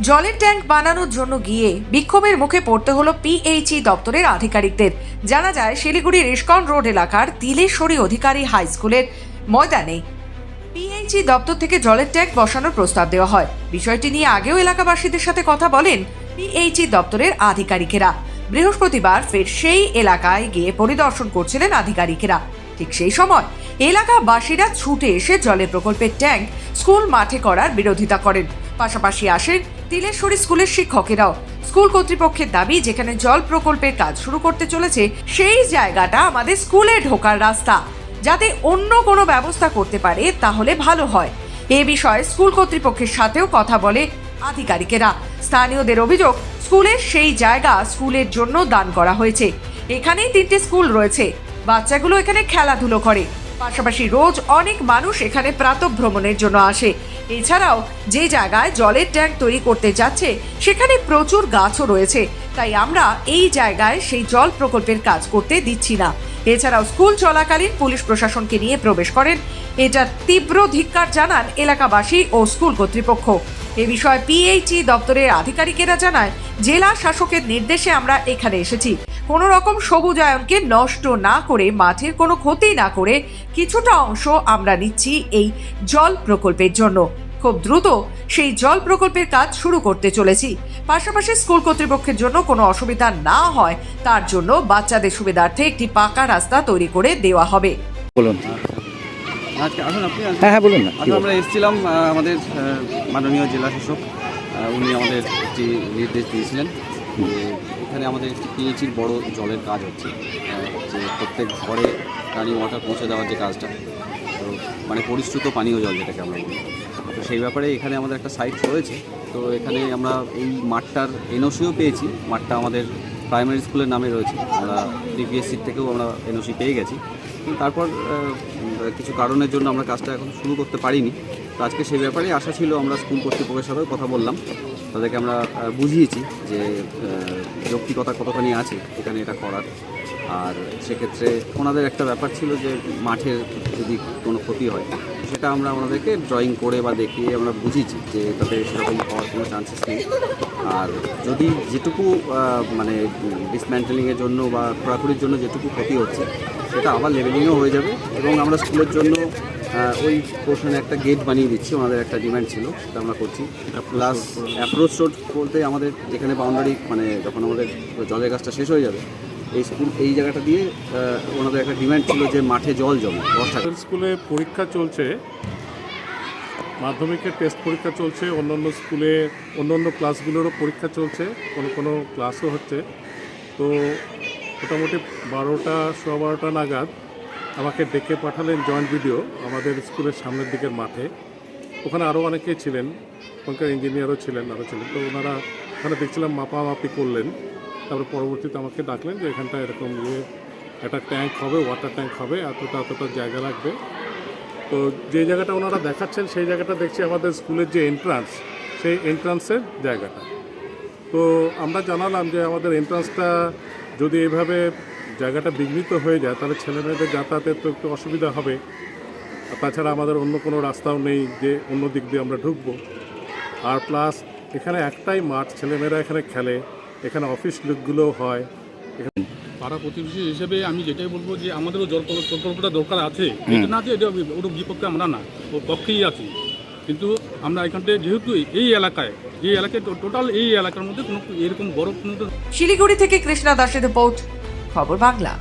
জলের ট্যাঙ্ক বানানোর জন্য গিয়ে বিক্ষোভের মুখে পড়তে হলো পিএইচই দপ্তরের আধিকারিকদের। জানা যায় শিলিগুড়ির ইস্কন রোড এলাকার তিলেশ্বরী অধিকারী হাই স্কুলের ময়দানে পিএইচই দপ্তর থেকে জলের ট্যাঙ্ক বসানোর প্রস্তাব দেওয়া হয়। বিষয়টি নিয়ে আগেও এলাকাবাসীদের সাথে কথা বলেন পিএইচই দপ্তরের আধিকারিকেরা। বৃহস্পতিবার ফের সেই এলাকায় গিয়ে পরিদর্শন করছিলেন আধিকারিকেরা। ঠিক সেই সময় এলাকাবাসীরা ছুটে এসে জলের প্রকল্পের ট্যাঙ্ক স্কুল মাঠে করার বিরোধিতা করেন। পাশাপাশি আসেন তিলেশ্বরী স্কুলের শিক্ষকেরাও। স্কুল কর্তৃপক্ষের দাবি, যেখানে জল প্রকল্পের কাজ শুরু করতে চলেছে, সেই জায়গাটা আমাদের স্কুলে ঢোকার রাস্তা। যাতে অন্য কোনো ব্যবস্থা করতে পারে, তাহলে ভালো হয়। এ বিষয়ে স্কুল কর্তৃপক্ষের সাথেও কথা বলে আধিকারিকেরা। স্থানীয়দের অভিযোগ স্কুলের সেই জায়গা স্কুলের জন্য দান করা হয়েছে। এখানেই তিনটে স্কুল রয়েছে। বাচ্চাগুলো এখানে খেলাধুলো করে। পাশাপাশি রোজ অনেক মানুষ এখানে প্রাতভ্রমণের জন্য আসে। এছাড়াও যে জায়গায় জলের ট্যাঙ্ক তৈরি করতে যাচ্ছে, সেখানে প্রচুর গাছও রয়েছে। তাই আমরা এই জায়গায় সেই জল প্রকল্পের কাজ করতে দিচ্ছি না। এছাড়াও স্কুল চলাকালীন পুলিশ প্রশাসনকে নিয়ে প্রবেশ করেন। এটা তীব্র ধিক্কার জানান এলাকাবাসী ও স্কুল কর্তৃপক্ষ। এ বিষয়ে পিএইচই দপ্তরের আধিকারিকেরা জানায়, জেলা শাসকের নির্দেশে আমরা এখানে এসেছি। কোনো রকম সবুজায়নকে নষ্ট না করে, মাঠের কোনো ক্ষতি না করে কিছুটা অংশ আমরা নিচ্ছি এই জল প্রকল্পের জন্য। খুব দ্রুত সেই জল প্রকল্পের কাজ শুরু করতে চলেছি। পাশাপাশি স্কুল কর্তৃপক্ষের জন্য কোনো অসুবিধা না হয়, তার জন্য বাচ্চাদের সুবিধার্থে একটি পাকা রাস্তা তৈরি করে দেওয়া হবে। বলুন। আজকে আসুন আপনি হ্যাঁ হ্যাঁ বলুন না বলবেন? আমরা এসেছিলাম আমাদের মাননীয় জেলা শাসক উনি আমাদের একটি নির্দেশ দিয়েছিলেন যে এখানে আমাদের একটি পিএইচির বড় জলের কাজ হচ্ছে যে প্রত্যেক ঘরে রানি ওয়াটার পৌঁছে দেওয়ার যে কাজটা তো মানে পরিশ্রুত পানীয় জল যেটাকে আমরা বলি। তো সেই ব্যাপারে এখানে আমাদের একটা সাইট রয়েছে তো এখানে আমরা এই মাঠটার এনওসিও পেয়েছি মাঠটা আমাদের প্রাইমারি স্কুলের নামে রয়েছে আমরা ডিপিএসসির থেকেও আমরা এনওসি পেয়ে গেছি। তারপর কিছু কারণের জন্য আমরা কাজটা এখন শুরু করতে পারিনি। তো আজকে সেই ব্যাপারে আশা ছিল আমরা স্কুল কর্তৃপক্ষের সাথেও কথা বললাম। তাদেরকে আমরা বুঝিয়েছি যে যৌক্তিকতা কতখানি আছে এখানে এটা করার। আর সেক্ষেত্রে ওনাদের একটা ব্যাপার ছিল যে, মাঠের যদি কোনো ক্ষতি হয়, সেটা আমরা ওনাদেরকে ড্রয়িং করে বা দেখিয়ে আমরা বুঝিয়েছি যে, তাতে সেরকম হওয়ার কোনো চান্সেস নেই। আর যদি যেটুকু মানে ডিসম্যান্টেলিংয়ের জন্য বা খোরাখুরির জন্য যেটুকু ক্ষতি হচ্ছে, সেটা আবার লেভেলিংও হয়ে যাবে এবং আমরা স্কুলের জন্য ওই পোর্শনে একটা গেট বানিয়ে দিচ্ছি, ওনাদের একটা ডিমান্ড ছিল, সেটা আমরা করছি। প্লাস অ্যাপ্রোচ রোড বলতে আমাদের যেখানে বাউন্ডারি মানে যখন আমাদের জলের গাছটা শেষ হয়ে যাবে, এই স্কুল, এই জায়গাটা দিয়ে ওনাদের একটা ডিমান্ড ছিল যে মাঠে জল জমে, বর্ষাকালে। স্কুলে পরীক্ষা চলছে মাধ্যমিকের টেস্ট পরীক্ষা চলছে, অন্যান্য স্কুলে অন্যান্য ক্লাসগুলোরও পরীক্ষা চলছে, কোনো কোনো ক্লাসও হচ্ছে। তো মোটামুটি বারোটা, সোয়া বারোটা নাগাদ আমাকে ডেকে পাঠালেন জয়েন্ট ভিডিও আমাদের স্কুলের সামনের দিকের মাঠে। ওখানে আরও অনেকেই ছিলেন, ওখানকার ইঞ্জিনিয়ারও ছিলেন আরও ছিলেন। তো ওনারা ওখানে দেখছিলাম মাপামাপি করলেন। তারপরে পরবর্তীতে আমাকে ডাকলেন যে এখানটা এরকম ইয়ে একটা ট্যাঙ্ক হবে ওয়াটার ট্যাঙ্ক হবে, এতটা এতটা জায়গা লাগবে। তো যে জায়গাটা ওনারা দেখাচ্ছেন, সেই জায়গাটা দেখছি আমাদের স্কুলের যে এন্ট্রান্স সেই এন্ট্রান্সের জায়গাটা। তো আমরা জানালাম যে আমাদের এন্ট্রান্সটা যদি এভাবে জায়গাটা বিঘ্নিত হয়ে যায়, তাহলে ছেলেমেয়েদের যাতায়াতের তো একটু অসুবিধা হবে। তাছাড়া আমাদের অন্য কোনো রাস্তাও নেই যে অন্য দিক দিয়ে আমরা ঢুকবো। আর প্লাস এখানে একটাই মাঠ, ছেলেমেয়েরা এখানে খেলে। এখানে অফিস লুকগুলোও হয়। পাড়া প্রতিবেশী হিসেবে আমি যেটাই বলব যে আমাদেরও জল প্রকল্পটা দরকার আছে। এটা না যে এটা ওর বিপক্ষে আমরা না ও পক্ষেই আছি। কিন্তু আমরা এখানটায় যেহেতু এই এলাকায় এই এলাকায় টোটাল এই এলাকার মধ্যে কোনো এরকম বড় কোনো শিলিগুড়ি থেকে কৃষ্ণা দাসের রিপোর্ট খবর বাংলা।